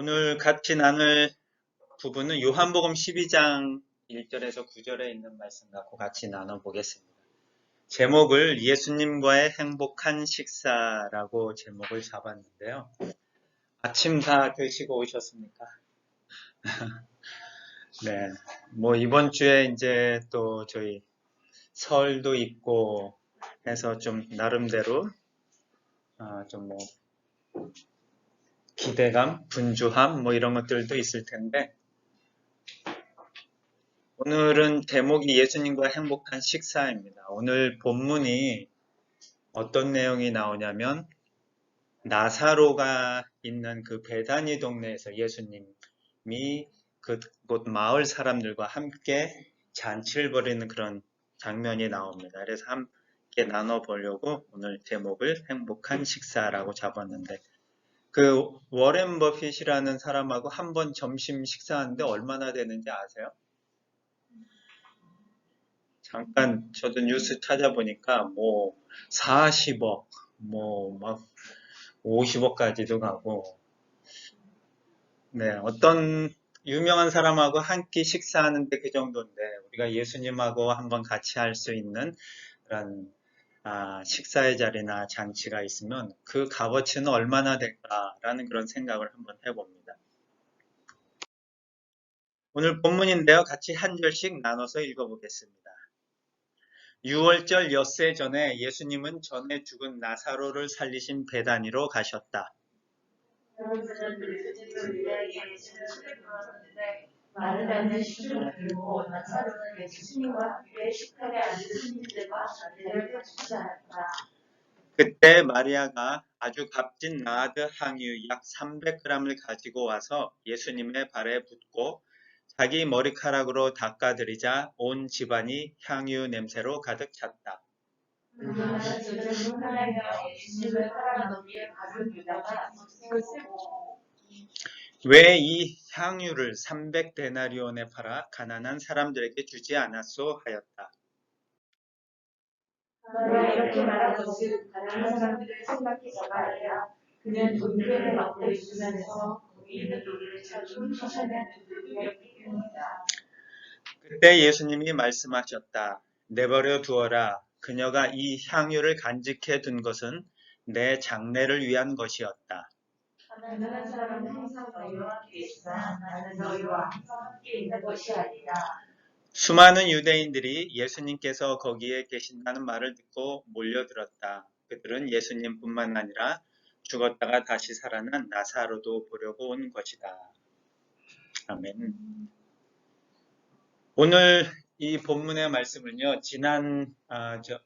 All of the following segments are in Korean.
오늘 같이 나눌 부분은 요한복음 12장 1절에서 9절에 있는 말씀 갖고 같이 나눠보겠습니다. 제목을 예수님과의 행복한 식사라고 제목을 잡았는데요. 아침 다 드시고 오셨습니까? 네. 뭐 이번 주에 이제 또 저희 설도 있고 해서 좀 나름대로 아, 좀뭐 기대감, 분주함 뭐 이런 것들도 있을 텐데 오늘은 제목이 예수님과 행복한 식사입니다. 오늘 본문이 어떤 내용이 나오냐면 나사로가 있는 그 베다니 동네에서 예수님이 그곳 마을 사람들과 함께 잔치를 벌이는 그런 장면이 나옵니다. 그래서 함께 나눠보려고 오늘 제목을 행복한 식사라고 잡았는데 그 워렌 버핏이라는 사람하고 한 번 점심 식사하는데 얼마나 되는지 아세요? 잠깐 저도 뉴스 찾아보니까 뭐 40억, 뭐 막 50억까지도 가고 네 어떤 유명한 사람하고 한 끼 식사하는데 그 정도인데 우리가 예수님하고 한번 같이 할 수 있는 그런 아, 식사의 자리나 장치가 있으면 그 값어치는 얼마나 될까라는 그런 생각을 한번 해봅니다. 오늘 본문인데요. 같이 한 절씩 나눠서 읽어보겠습니다. 6월절 엿새 전에 예수님은 전에 죽은 나사로를 살리신 베다니로 가셨다. 마르다는 시주를 들고 나사로는 예수님과 함께 식탁에 앉은 손님들과 잔대를 축사하였다. 그때 마리아가 아주 값진 나드 향유 약 300g을 가지고 와서 예수님의 발에 붓고 자기 머리카락으로 닦아드리자 온 집안이 향유 냄새로 가득 찼다. 왜 이 향유를 300데나리온에 팔아 가난한 사람들에게 주지 않았소 하였다. 그가 이렇게 말한 것은 가난한 사람들을 생각해서가 아니라 그는 돈들을 막고 있으면서 거기 있는 돈을 자주 훔쳐내는 그들이었기 때문이다. 그때 예수님이 말씀하셨다. 내버려 두어라. 그녀가 이 향유를 간직해 둔 것은 내 장래를 위한 것이었다. 가난한 사람은 항상 너희와 함께 있으나 나는 너희와 항상 함께 있는 것이 아니다. 수많은 유대인들이 예수님께서 거기에 계신다는 말을 듣고 몰려들었다. 그들은 예수님뿐만 아니라 죽었다가 다시 살아난 나사로도 보려고 온 것이다. 아멘. 오늘 이 본문의 말씀은요, 지난, 아, 저,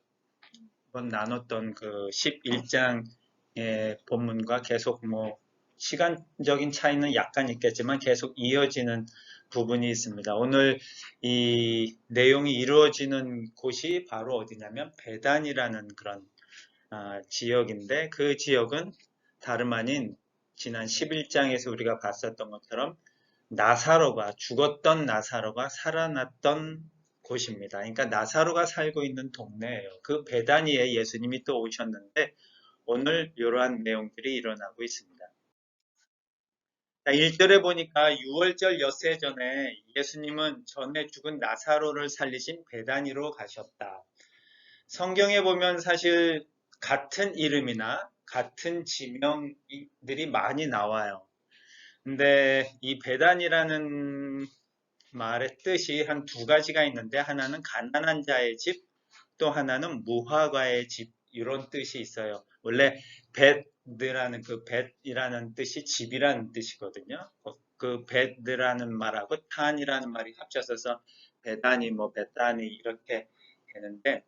번 나눴던 그 11장의 본문과 계속 뭐, 시간적인 차이는 약간 있겠지만 계속 이어지는 부분이 있습니다. 오늘 이 내용이 이루어지는 곳이 바로 어디냐면 베단이라는 그런 아, 지역인데 그 지역은 다름 아닌 지난 11장에서 우리가 봤었던 것처럼 나사로가 죽었던 나사로가 살아났던 곳입니다. 그러니까 나사로가 살고 있는 동네예요. 그 베다니에 예수님이 또 오셨는데 오늘 이러한 내용들이 일어나고 있습니다. 자, 1절에 보니까 6월절 엿새 전에 예수님은 전에 죽은 나사로를 살리신 베다니로 가셨다. 성경에 보면 사실 같은 이름이나 같은 지명들이 많이 나와요. 근데 이 베단이라는 말의 뜻이 한 두 가지가 있는데 하나는 가난한 자의 집, 또 하나는 무화과의 집 이런 뜻이 있어요. 원래 벳 이라는 그 벳이라는 뜻이 집이라는 뜻이거든요. 그 벳이라는 말하고 탄이라는 말이 합쳐져서 베다니 뭐 베다니 이렇게 되는데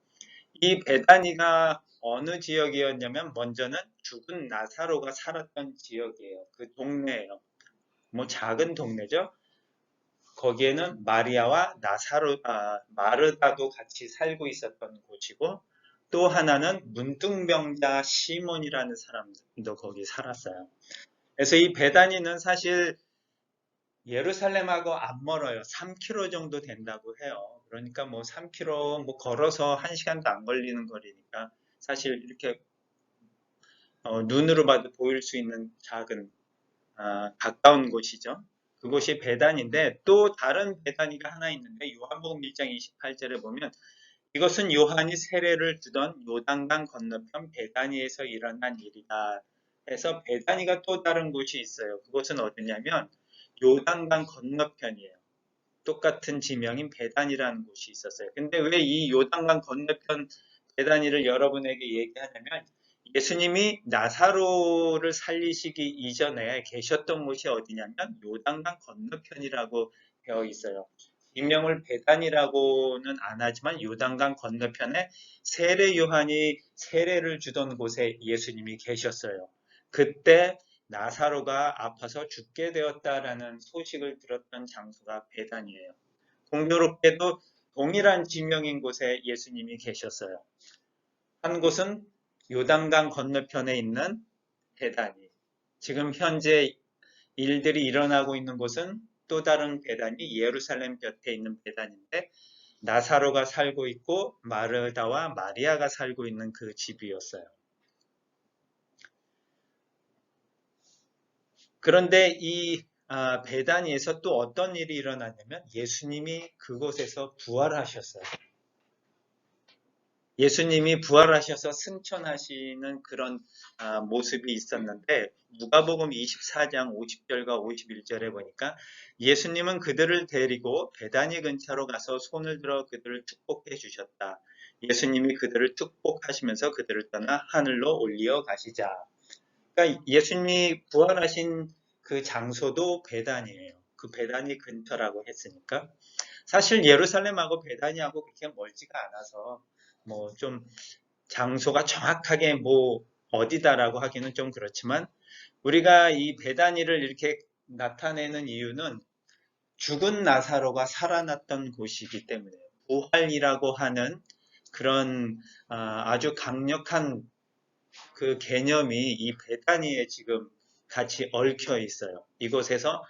이 베다니가 어느 지역이었냐면 먼저는 죽은 나사로가 살았던 지역이에요. 그 동네예요. 뭐 작은 동네죠. 거기에는 마리아와 나사로, 아, 마르다도 같이 살고 있었던 곳이고 또 하나는 문둥병자 시몬이라는 사람도 거기 살았어요. 그래서 이 베다니는 사실 예루살렘하고 안 멀어요. 3km 정도 된다고 해요. 그러니까 뭐 3km 뭐 걸어서 1시간도 안 걸리는 거리니까 사실 이렇게 어, 눈으로 봐도 보일 수 있는 작은 아, 가까운 곳이죠. 그곳이 베단인데 또 다른 베단이가 하나 있는데 요한복음 1장 28절에 보면 이것은 요한이 세례를 주던 요단강 건너편 베다니에서 일어난 일이다. 해서 베다니가 또 다른 곳이 있어요. 그곳은 어디냐면 요단강 건너편이에요. 똑같은 지명인 베단이라는 곳이 있었어요. 근데 왜 이 요단강 건너편 베단이를 여러분에게 얘기하냐면 예수님이 나사로를 살리시기 이전에 계셨던 곳이 어디냐면 요단강 건너편이라고 되어 있어요. 이명을 베단이라고는 안 하지만 요단강 건너편에 세례 요한이 세례를 주던 곳에 예수님이 계셨어요. 그때 나사로가 아파서 죽게 되었다라는 소식을 들었던 장소가 베단이에요. 공교롭게도 동일한 지명인 곳에 예수님이 계셨어요. 한 곳은 요단강 건너편에 있는 베다니. 지금 현재 일들이 일어나고 있는 곳은 또 다른 베단이 예루살렘 곁에 있는 베단인데 나사로가 살고 있고 마르다와 마리아가 살고 있는 그 집이었어요. 그런데 이 아, 베다니에서 또 어떤 일이 일어났냐면 예수님이 그곳에서 부활하셨어요. 예수님이 부활하셔서 승천하시는 그런 아, 모습이 있었는데 누가복음 24장 50절과 51절에 보니까 예수님은 그들을 데리고 베다니 근처로 가서 손을 들어 그들을 축복해 주셨다. 예수님이 그들을 축복하시면서 그들을 떠나 하늘로 올리어 가시자. 그러니까 예수님이 부활하신 그 장소도 베단이에요. 그 베단이 근처라고 했으니까 사실 예루살렘하고 베단이하고 그렇게 멀지가 않아서 뭐 좀 장소가 정확하게 뭐 어디다라고 하기는 좀 그렇지만 우리가 이 베다니를 이렇게 나타내는 이유는 죽은 나사로가 살아났던 곳이기 때문에 부활이라고 하는 그런 아, 아주 강력한 그 개념이 이 베다니에 지금 같이 얽혀 있어요. 이곳에서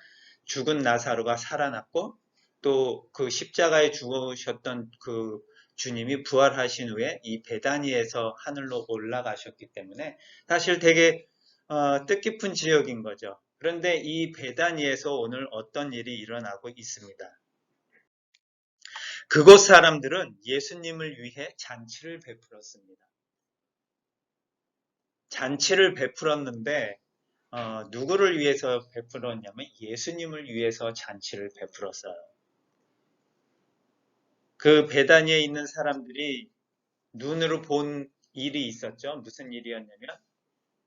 죽은 나사로가 살아났고 또 그 십자가에 죽으셨던 그 주님이 부활하신 후에 이 베다니에서 하늘로 올라가셨기 때문에 사실 되게 어, 뜻깊은 지역인 거죠. 그런데 이 베다니에서 오늘 어떤 일이 일어나고 있습니다. 그곳 사람들은 예수님을 위해 잔치를 베풀었습니다. 잔치를 베풀었는데 어, 누구를 위해서 베풀었냐면 예수님을 위해서 잔치를 베풀었어요. 그 베다니에 있는 사람들이 눈으로 본 일이 있었죠. 무슨 일이었냐면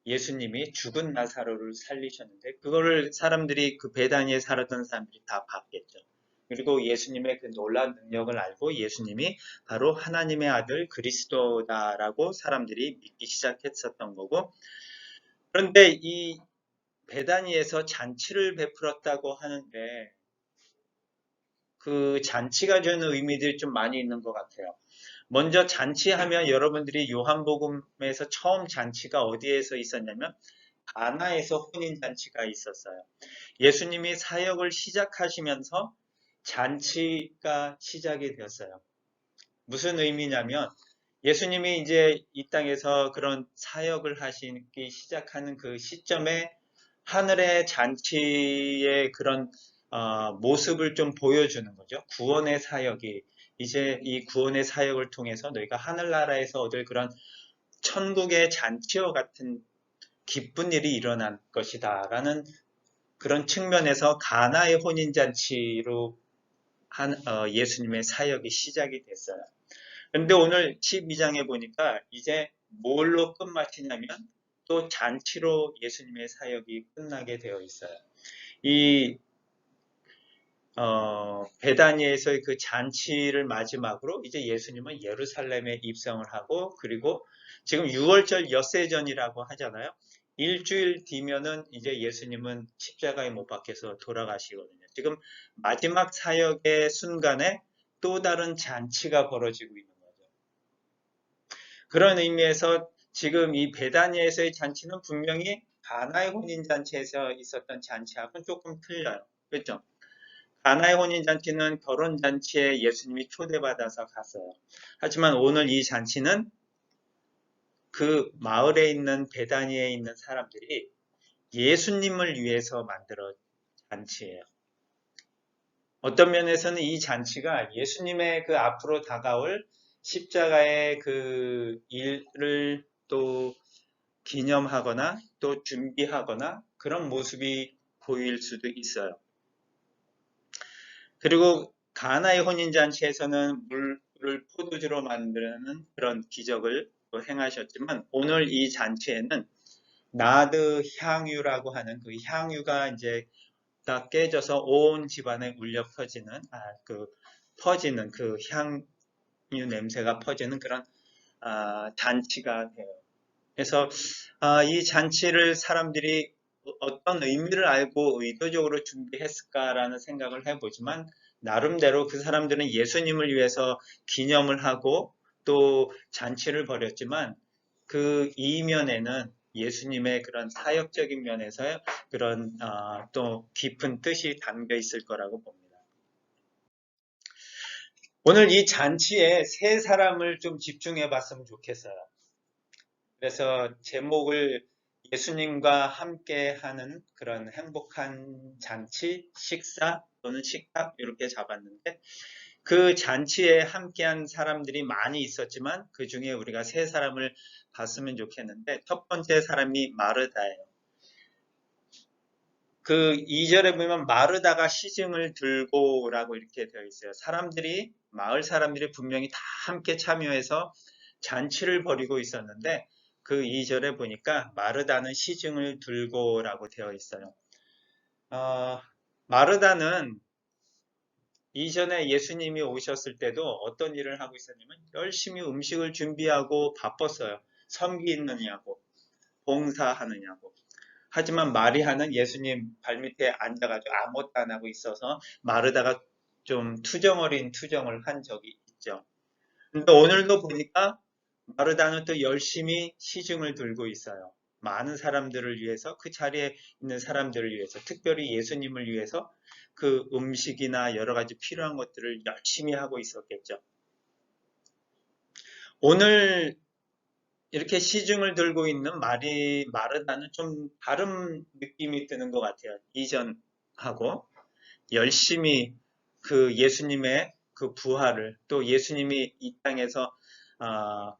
예수님이 죽은 나사로를 살리셨는데 그거를 사람들이 그 베다니에 살았던 사람들이 다 봤겠죠. 그리고 예수님의 그 놀라운 능력을 알고 예수님이 바로 하나님의 아들 그리스도다라고 사람들이 믿기 시작했었던 거고 그런데 이 베다니에서 잔치를 베풀었다고 하는데 그 잔치가 주는 의미들이 좀 많이 있는 것 같아요. 먼저 잔치하면 여러분들이 요한복음에서 처음 잔치가 어디에서 있었냐면 가나에서 혼인 잔치가 있었어요. 예수님이 사역을 시작하시면서 잔치가 시작이 되었어요. 무슨 의미냐면 예수님이 이제 이 땅에서 그런 사역을 하시기 시작하는 그 시점에 하늘의 잔치의 그런 어, 모습을 좀 보여주는 거죠. 구원의 사역이 이제 이 구원의 사역을 통해서 너희가 하늘나라에서 얻을 그런 천국의 잔치와 같은 기쁜 일이 일어날 것이다. 라는 그런 측면에서 가나의 혼인잔치로 한, 어, 예수님의 사역이 시작이 됐어요. 근데 오늘 12장에 보니까 이제 뭘로 끝마치냐면 또 잔치로 예수님의 사역이 끝나게 되어 있어요. 이 어, 베다니에서의 그 잔치를 마지막으로 이제 예수님은 예루살렘에 입성을 하고 그리고 지금 6월절 엿새전이라고 하잖아요. 일주일 뒤면은 이제 예수님은 십자가에 못 박혀서 돌아가시거든요. 지금 마지막 사역의 순간에 또 다른 잔치가 벌어지고 있는 거죠. 그런 의미에서 지금 이 베다니에서의 잔치는 분명히 가나의 혼인 잔치에서 있었던 잔치하고는 조금 틀려요. 그렇죠? 가나의 혼인 잔치는 결혼 잔치에 예수님이 초대받아서 갔어요. 하지만 오늘 이 잔치는 그 마을에 있는 베다니에 있는 사람들이 예수님을 위해서 만들어 잔치예요. 어떤 면에서는 이 잔치가 예수님의 그 앞으로 다가올 십자가의 그 일을 또 기념하거나 또 준비하거나 그런 모습이 보일 수도 있어요. 그리고 가나의 혼인잔치에서는 물을 포도주로 만드는 그런 기적을 또 행하셨지만 오늘 이 잔치에는 나드 향유라고 하는 그 향유가 이제 다 깨져서 온 집안에 울려 퍼지는 아, 그 퍼지는 그 향유 냄새가 퍼지는 그런 아, 잔치가 돼요. 그래서 아, 이 잔치를 사람들이 어떤 의미를 알고 의도적으로 준비했을까라는 생각을 해보지만 나름대로 그 사람들은 예수님을 위해서 기념을 하고 또 잔치를 벌였지만 그 이면에는 예수님의 그런 사역적인 면에서 그런 어, 또 깊은 뜻이 담겨 있을 거라고 봅니다. 오늘 이 잔치에 세 사람을 좀 집중해 봤으면 좋겠어요. 그래서 제목을 예수님과 함께 하는 그런 행복한 잔치, 식사 또는 식탁 이렇게 잡았는데 그 잔치에 함께한 사람들이 많이 있었지만 그 중에 우리가 세 사람을 봤으면 좋겠는데 첫 번째 사람이 마르다예요. 그 2절에 보면 마르다가 시증을 들고 라고 이렇게 되어 있어요. 사람들이 마을 사람들이 분명히 다 함께 참여해서 잔치를 벌이고 있었는데 그 2절에 보니까 마르다는 시증을 들고 라고 되어 있어요. 어, 마르다는 이전에 예수님이 오셨을 때도 어떤 일을 하고 있었냐면 열심히 음식을 준비하고 바빴어요. 섬기느냐고, 봉사하느냐고. 하지만 마리아는 예수님 발밑에 앉아가지고 아무것도 안 하고 있어서 마르다가 좀 투정어린 투정을 한 적이 있죠. 근데 오늘도 보니까 마르다는 또 열심히 시중을 들고 있어요. 많은 사람들을 위해서 그 자리에 있는 사람들을 위해서 특별히 예수님을 위해서 그 음식이나 여러 가지 필요한 것들을 열심히 하고 있었겠죠. 오늘 이렇게 시중을 들고 있는 말이 마르다는 좀 다른 느낌이 드는 것 같아요. 이전하고 열심히 그 예수님의 그 부활을 또 예수님이 이 땅에서 어,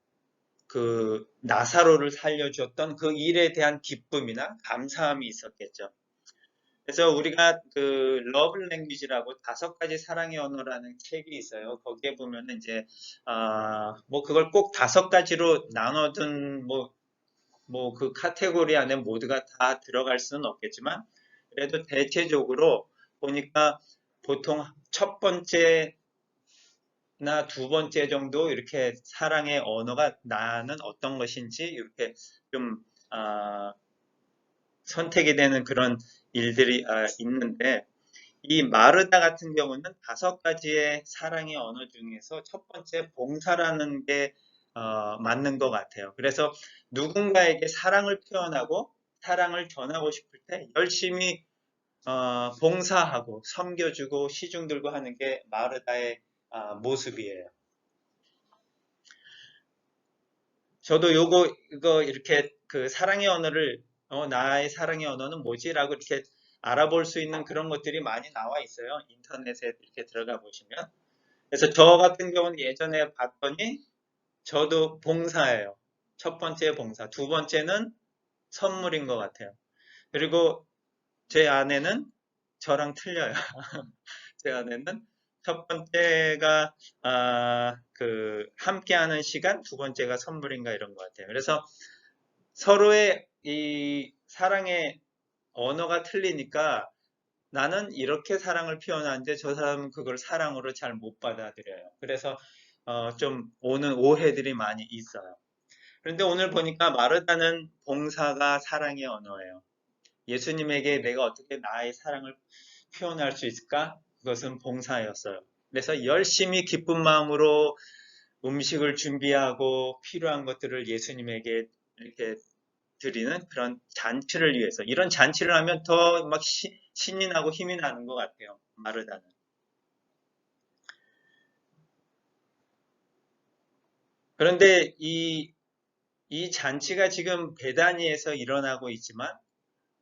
그 나사로를 살려주었던 그 일에 대한 기쁨이나 감사함이 있었겠죠. 그래서 우리가 그 러브 랭귀지라고 다섯 가지 사랑의 언어라는 책이 있어요. 거기에 보면은 이제 아뭐 그걸 꼭 다섯 가지로 나눠둔 뭐 뭐 그 카테고리 안에 모두가 다 들어갈 수는 없겠지만 그래도 대체적으로 보니까 보통 첫 번째 나 두 번째 정도 이렇게 사랑의 언어가 나는 어떤 것인지 이렇게 좀 아, 선택이 되는 그런 일들이 아, 있는데 이 마르다 같은 경우는 다섯 가지의 사랑의 언어 중에서 첫 번째 봉사라는 게 어, 맞는 것 같아요. 그래서 누군가에게 사랑을 표현하고 사랑을 전하고 싶을 때 열심히 어, 봉사하고 섬겨주고 시중 들고 하는 게 마르다의 아, 모습이에요. 저도 요거 이거 이렇게 그 사랑의 언어를 어, 나의 사랑의 언어는 뭐지라고 이렇게 알아볼 수 있는 그런 것들이 많이 나와 있어요. 인터넷에 이렇게 들어가 보시면. 그래서 저 같은 경우는 예전에 봤더니 저도 봉사예요. 첫 번째 봉사. 두 번째는 선물인 것 같아요. 그리고 제 아내는 저랑 틀려요. 제 아내는 첫 번째가 아, 그 함께하는 시간, 두 번째가 선물인가 이런 것 같아요. 그래서 서로의 이 사랑의 언어가 틀리니까 나는 이렇게 사랑을 표현하는데 저 사람은 그걸 사랑으로 잘 못 받아들여요. 그래서 어, 좀 오는 오해들이 많이 있어요. 그런데 오늘 보니까 마르다는 봉사가 사랑의 언어예요. 예수님에게 내가 어떻게 나의 사랑을 표현할 수 있을까? 그것은 봉사였어요. 그래서 열심히 기쁜 마음으로 음식을 준비하고 필요한 것들을 예수님에게 이렇게 드리는 그런 잔치를 위해서 이런 잔치를 하면 더 막 신이 나고 힘이 나는 것 같아요. 마르다는. 그런데 이, 이 잔치가 지금 베다니에서 일어나고 있지만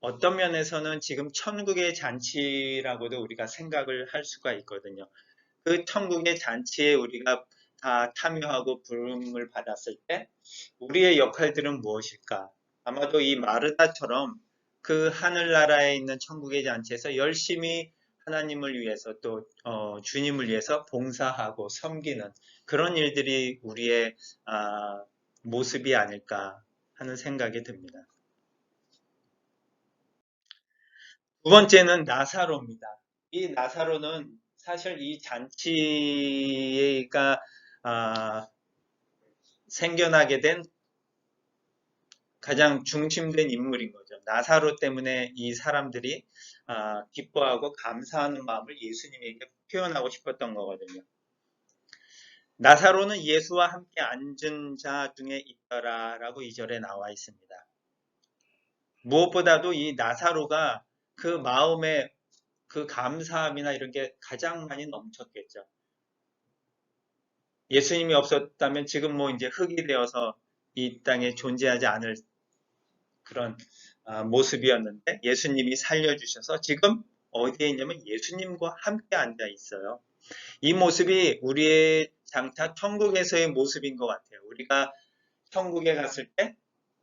어떤 면에서는 지금 천국의 잔치라고도 우리가 생각을 할 수가 있거든요. 그 천국의 잔치에 우리가 다 참여하고 부름을 받았을 때 우리의 역할들은 무엇일까? 아마도 이 마르다처럼 그 하늘나라에 있는 천국의 잔치에서 열심히 하나님을 위해서 또 어, 주님을 위해서 봉사하고 섬기는 그런 일들이 우리의 아, 모습이 아닐까 하는 생각이 듭니다. 두 번째는 나사로입니다. 이 나사로는 사실 이 잔치가 아, 생겨나게 된 가장 중심된 인물인 거죠. 나사로 때문에 이 사람들이 아, 기뻐하고 감사하는 마음을 예수님에게 표현하고 싶었던 거거든요. 나사로는 예수와 함께 앉은 자 중에 있더라 라고 이절에 나와 있습니다. 무엇보다도 이 나사로가 그 마음에 그 감사함이나 이런 게 가장 많이 넘쳤겠죠. 예수님이 없었다면 지금 뭐 이제 흙이 되어서 이 땅에 존재하지 않을 그런 아, 모습이었는데 예수님이 살려주셔서 지금 어디에 있냐면 예수님과 함께 앉아 있어요. 이 모습이 우리의 장차 천국에서의 모습인 것 같아요. 우리가 천국에 갔을 때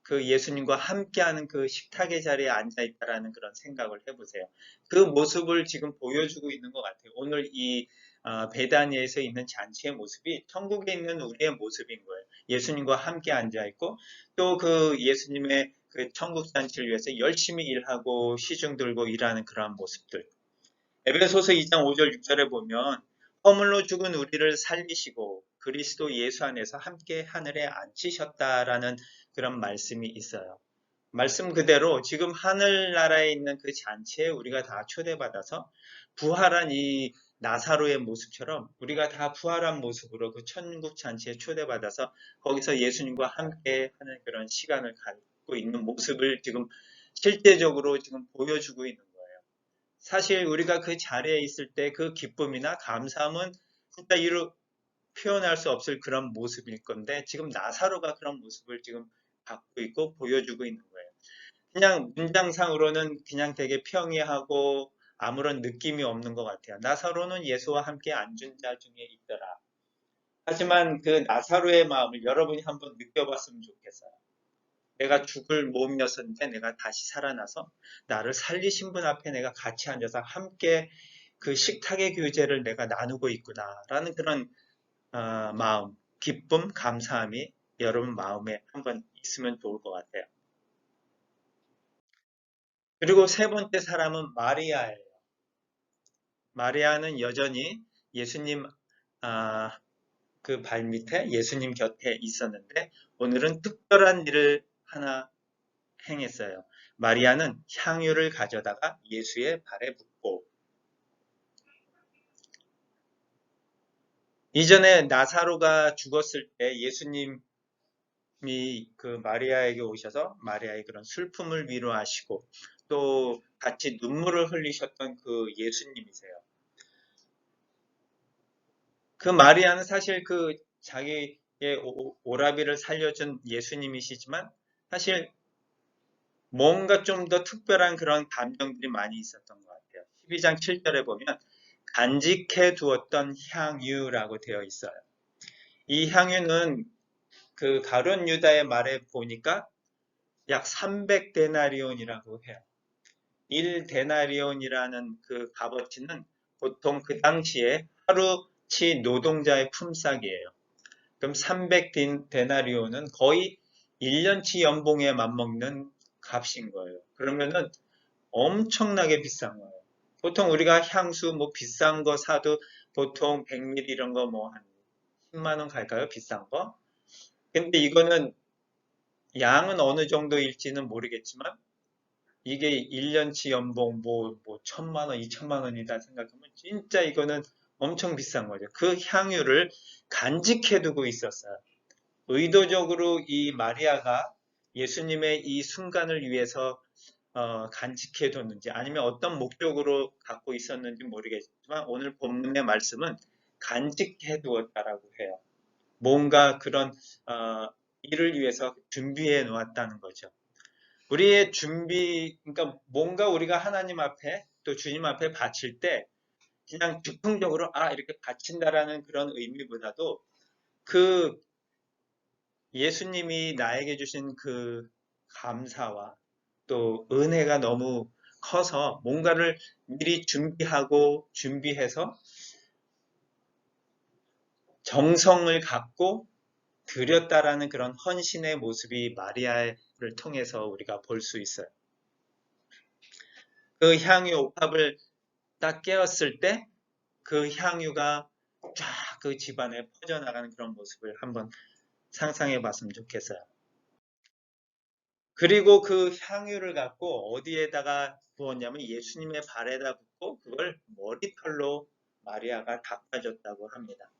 그 예수님과 함께하는 그 식탁의 자리에 앉아 있다라는 그런 생각을 해보세요. 그 모습을 지금 보여주고 있는 것 같아요. 오늘 이 아, 베다니에서 있는 잔치의 모습이 천국에 있는 우리의 모습인 거예요. 예수님과 함께 앉아 있고 또 그 예수님의 그 천국 잔치를 위해서 열심히 일하고 시중 들고 일하는 그러한 모습들. 에베소서 2장 5절 6절에 보면 허물로 죽은 우리를 살리시고 그리스도 예수 안에서 함께 하늘에 앉히셨다라는 그런 말씀이 있어요. 말씀 그대로 지금 하늘나라에 있는 그 잔치에 우리가 다 초대받아서 부활한 이 나사로의 모습처럼 우리가 다 부활한 모습으로 그 천국 잔치에 초대받아서 거기서 예수님과 함께 하는 그런 시간을 갖고 있는 모습을 지금 실제적으로 지금 보여주고 있는 거예요. 사실 우리가 그 자리에 있을 때 그 기쁨이나 감사함은 진짜 이루 표현할 수 없을 그런 모습일 건데 지금 나사로가 그런 모습을 지금 갖고 있고 보여주고 있는 거예요. 그냥 문장상으로는 그냥 되게 평이하고 아무런 느낌이 없는 것 같아요. 나사로는 예수와 함께 앉은 자 중에 있더라. 하지만 그 나사로의 마음을 여러분이 한번 느껴봤으면 좋겠어요. 내가 죽을 몸이었는데 내가 다시 살아나서 나를 살리신 분 앞에 내가 같이 앉아서 함께 그 식탁의 교제를 내가 나누고 있구나라는 그런 어, 마음, 기쁨, 감사함이 여러분 마음에 한번 있으면 좋을 것 같아요. 그리고 세 번째 사람은 마리아예요. 마리아는 여전히 예수님 아, 그 발밑에 예수님 곁에 있었는데 오늘은 특별한 일을 하나 행했어요. 마리아는 향유를 가져다가 예수의 발에 붓고 이전에 나사로가 죽었을 때 예수님 이그 마리아에게 오셔서 마리아의 그런 슬픔을 위로하시고 또 같이 눈물을 흘리셨던 그 예수님이세요. 그 마리아는 사실 그 자기의 오- 오라비를 살려준 예수님이시지만 사실 뭔가 좀 더 특별한 그런 감정들이 많이 있었던 것 같아요. 12장 7절에 보면 간직해 두었던 향유라고 되어 있어요. 이 향유는 그 가론 유다의 말에 보니까 약 300데나리온이라고 해요. 1데나리온이라는 그 값어치는 보통 그 당시에 하루치 노동자의 품삯이에요. 그럼 300데나리온은 거의 1년치 연봉에 맞먹는 값인 거예요. 그러면은 엄청나게 비싼 거예요. 보통 우리가 향수 뭐 비싼 거 사도 보통 100ml 이런 거 뭐 한 10만 원 갈까요? 비싼 거? 근데 이거는 양은 어느 정도일지는 모르겠지만 이게 1년치 연봉 뭐, 뭐, 천만 원, 이천만 원이다 생각하면 진짜 이거는 엄청 비싼 거죠. 그 향유를 간직해 두고 있었어요. 의도적으로 이 마리아가 예수님의 이 순간을 위해서 어, 간직해 뒀는지 아니면 어떤 목적으로 갖고 있었는지 모르겠지만 오늘 본문의 말씀은 간직해 두었다라고 해요. 뭔가 그런 어, 일을 위해서 준비해 놓았다는 거죠. 우리의 준비, 그러니까 뭔가 우리가 하나님 앞에 또 주님 앞에 바칠 때 그냥 즉흥적으로 아 이렇게 바친다라는 그런 의미보다도 그 예수님이 나에게 주신 그 감사와 또 은혜가 너무 커서 뭔가를 미리 준비하고 준비해서 정성을 갖고 드렸다라는 그런 헌신의 모습이 마리아를 통해서 우리가 볼 수 있어요. 그 향유 옥합을 딱 깨었을 때 그 향유가 쫙 그 집안에 퍼져나가는 그런 모습을 한번 상상해 봤으면 좋겠어요. 그리고 그 향유를 갖고 어디에다가 부었냐면 예수님의 발에다 붓고 그걸 머리털로 마리아가 닦아줬다고 합니다.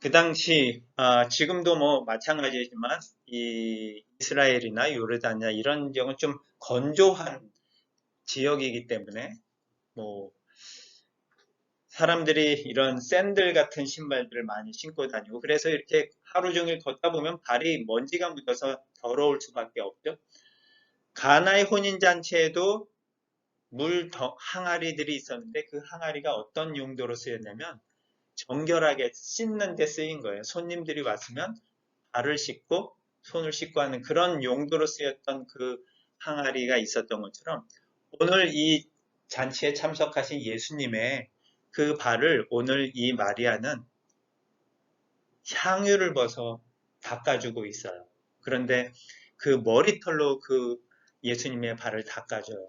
그 당시 아, 지금도 뭐 마찬가지지만 이 이스라엘이나 요르단이나 이런 지역은 좀 건조한 지역이기 때문에 뭐 사람들이 이런 샌들 같은 신발들을 많이 신고 다니고 그래서 이렇게 하루 종일 걷다 보면 발이 먼지가 묻어서 더러울 수밖에 없죠. 가나의 혼인 잔치에도 물 더- 항아리들이 있었는데 그 항아리가 어떤 용도로 쓰였냐면 정결하게 씻는 데 쓰인 거예요. 손님들이 왔으면 발을 씻고 손을 씻고 하는 그런 용도로 쓰였던 그 항아리가 있었던 것처럼 오늘 이 잔치에 참석하신 예수님의 그 발을 오늘 이 마리아는 향유를 벗어 닦아주고 있어요. 그런데 그 머리털로 그 예수님의 발을 닦아줘요.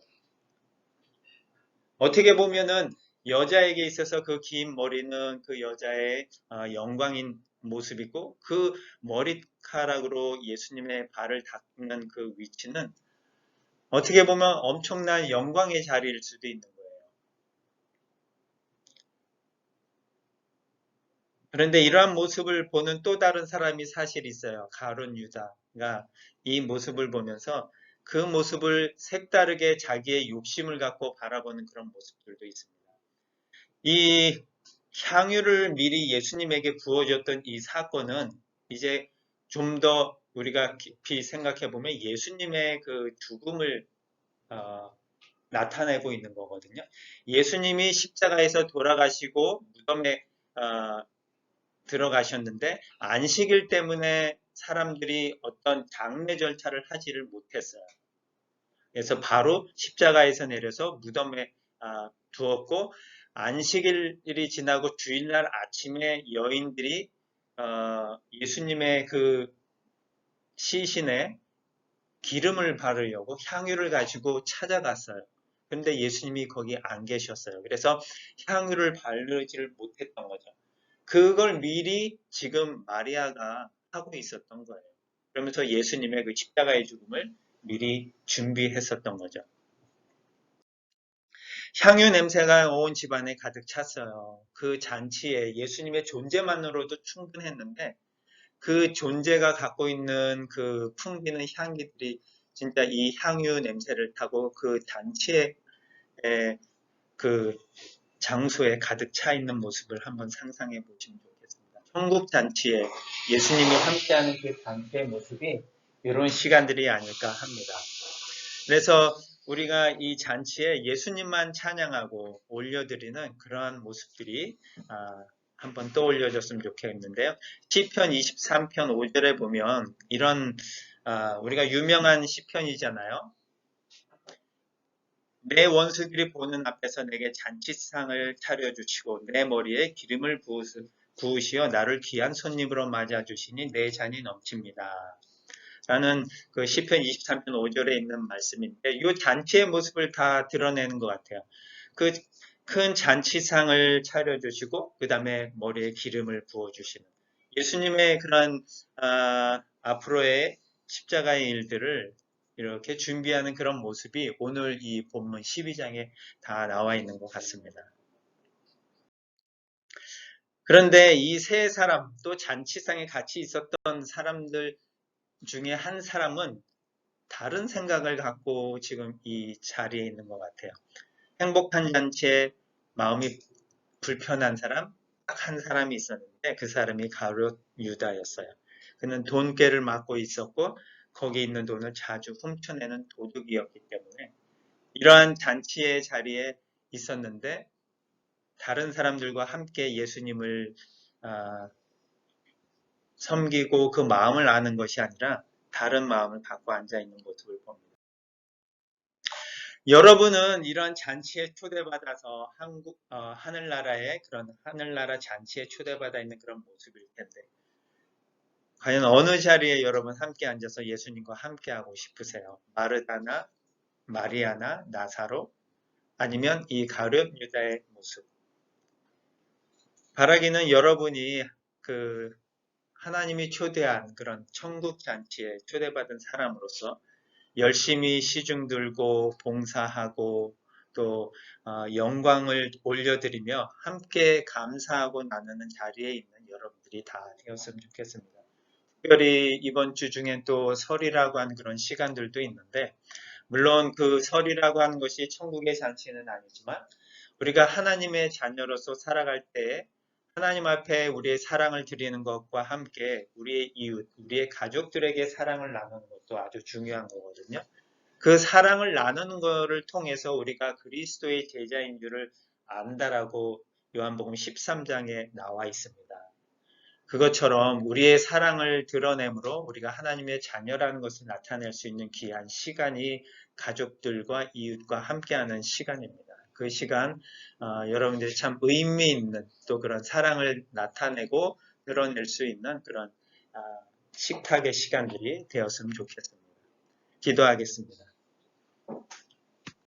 어떻게 보면은 여자에게 있어서 그 긴 머리는 그 여자의 어, 영광인 모습이고 그 머리카락으로 예수님의 발을 닦는 그 위치는 어떻게 보면 엄청난 영광의 자리일 수도 있는 거예요. 그런데 이러한 모습을 보는 또 다른 사람이 사실 있어요. 가론 유다가 이 모습을 보면서 그 모습을 색다르게 자기의 욕심을 갖고 바라보는 그런 모습들도 있습니다. 이 향유를 미리 예수님에게 부어줬던 이 사건은 이제 좀 더 우리가 깊이 생각해 보면 예수님의 그 죽음을 어, 나타내고 있는 거거든요. 예수님이 십자가에서 돌아가시고 무덤에 어, 들어가셨는데 안식일 때문에 사람들이 어떤 장례 절차를 하지를 못했어요. 그래서 바로 십자가에서 내려서 무덤에 아, 두었고 안식일이 지나고 주일날 아침에 여인들이 어, 예수님의 그 시신에 기름을 바르려고 향유를 가지고 찾아갔어요. 근데 예수님이 거기 안 계셨어요. 그래서 향유를 바르지를 못했던 거죠. 그걸 미리 지금 마리아가 하고 있었던 거예요. 그러면서 예수님의 그 십자가의 죽음을 미리 준비했었던 거죠. 향유 냄새가 온 집안에 가득 찼어요. 그 잔치에 예수님의 존재만으로도 충분했는데 그 존재가 갖고 있는 그 풍기는 향기들이 진짜 이 향유 냄새를 타고 그 잔치에 그 장소에 가득 차 있는 모습을 한번 상상해 보시면 좋겠습니다. 천국 잔치에 예수님이 함께하는 그 잔치의 모습이 이런 시간들이 아닐까 합니다. 그래서 우리가 이 잔치에 예수님만 찬양하고 올려드리는 그러한 모습들이 아, 한번 떠올려졌으면 좋겠는데요. 시편 23편 5절에 보면 이런 아, 우리가 유명한 시편이잖아요. 내 원수들이 보는 앞에서 내게 잔치상을 차려주시고 내 머리에 기름을 부으시어 나를 귀한 손님으로 맞아주시니 내 잔이 넘칩니다. 라는 그 시편 23편 5절에 있는 말씀인데 이 잔치의 모습을 다 드러내는 것 같아요. 그 큰 잔치상을 차려주시고 그 다음에 머리에 기름을 부어주시는 예수님의 그런 아, 앞으로의 십자가의 일들을 이렇게 준비하는 그런 모습이 오늘 이 본문 12장에 다 나와 있는 것 같습니다. 그런데 이 세 사람 또 잔치상에 같이 있었던 사람들 중에 한 사람은 다른 생각을 갖고 지금 이 자리에 있는 것 같아요. 행복한 잔치에 마음이 불편한 사람 딱 한 사람이 있었는데 그 사람이 가룟 유다였어요. 그는 돈꾀를 맡고 있었고 거기 있는 돈을 자주 훔쳐내는 도둑이었기 때문에 이러한 잔치의 자리에 있었는데 다른 사람들과 함께 예수님을 아, 섬기고 그 마음을 아는 것이 아니라 다른 마음을 갖고 앉아 있는 모습을 봅니다. 여러분은 이런 잔치에 초대받아서 한국 어, 하늘나라의 그런 하늘나라 잔치에 초대받아 있는 그런 모습일 텐데 과연 어느 자리에 여러분 함께 앉아서 예수님과 함께 하고 싶으세요? 마르다나 마리아나 나사로 아니면 이 가룟 유다의 모습. 바라기는 여러분이 그 하나님이 초대한 그런 천국 잔치에 초대받은 사람으로서 열심히 시중 들고 봉사하고 또 어, 영광을 올려드리며 함께 감사하고 나누는 자리에 있는 여러분들이 다 되었으면 좋겠습니다. 특별히 이번 주 중엔 또 설이라고 하는 그런 시간들도 있는데 물론 그 설이라고 하는 것이 천국의 잔치는 아니지만 우리가 하나님의 자녀로서 살아갈 때 하나님 앞에 우리의 사랑을 드리는 것과 함께 우리의 이웃, 우리의 가족들에게 사랑을 나누는 것도 아주 중요한 거거든요. 그 사랑을 나누는 것을 통해서 우리가 그리스도의 제자인 줄을 안다라고 요한복음 13장에 나와 있습니다. 그것처럼 우리의 사랑을 드러내므로 우리가 하나님의 자녀라는 것을 나타낼 수 있는 귀한 시간이 가족들과 이웃과 함께하는 시간입니다. 그 시간 어, 여러분들이 참 의미 있는 또 그런 사랑을 나타내고 드러낼 수 있는 그런 아, 식탁의 시간들이 되었으면 좋겠습니다. 기도하겠습니다.